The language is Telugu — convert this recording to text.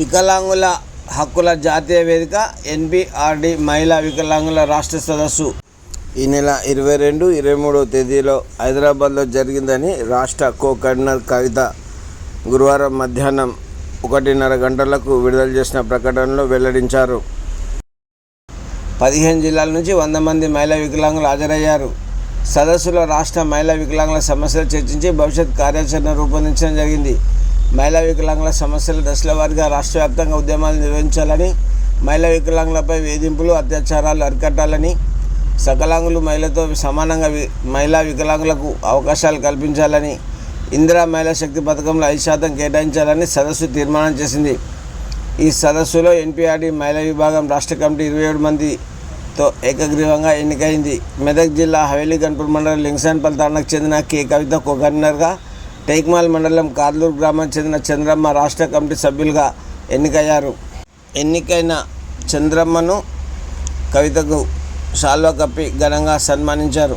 వికలాంగుల హక్కుల జాతీయ వేదిక ఎన్బిఆర్డి మహిళా వికలాంగుల రాష్ట్ర సదస్సు. ఈ నెల ఇరవై రెండు ఇరవై మూడవ తేదీలో హైదరాబాద్లో జరిగిందని రాష్ట్ర కో కన్వీనర్ కవిత గురువారం మధ్యాహ్నం ఒకటిన్నర గంటలకు విడుదల చేసిన ప్రకటనలో వెల్లడించారు. పదిహేను జిల్లాల నుంచి వంద మంది మహిళా వికలాంగులు హాజరయ్యారు. సదస్సులో రాష్ట్ర మహిళా వికలాంగుల సమస్యలు చర్చించి భవిష్యత్ కార్యాచరణ రూపొందించడం జరిగింది. మహిళా వికలాంగుల సమస్యల దశల వారీగా రాష్ట్ర వ్యాప్తంగా ఉద్యమాలు నిర్వహించాలని మహిళా వికలాంగులపై వేధింపులు అత్యాచారాలు అరికట్టాలని సకలాంగులు మహిళతో సమానంగా మహిళా వికలాంగులకు అవకాశాలు కల్పించాలని ఇందిరా మహిళా శక్తి పథకంలో ఐదు శాతం కేటాయించాలని సదస్సు తీర్మానం చేసింది. ఈ సదస్సులో ఎన్పిఆర్డి మహిళా విభాగం రాష్ట్ర కమిటీ ఇరవై ఏడు మందితో ఏకగ్రీవంగా ఎన్నికైంది. మెదక్ జిల్లా హవేలీ గన్పూర్ మండలం లింగసాన్పల్లి తాండకు చెందిన కె. కవిత కో కన్వీనర్గా టేక్మాల్ మండలం కార్లూరు గ్రామానికి చెందిన చంద్రమ్మ రాష్ట్ర కమిటీ సభ్యులుగా ఎన్నికయ్యారు. ఎన్నికైన చంద్రమ్మను కవితకు శాల్వా కప్పి ఘనంగా సన్మానించారు.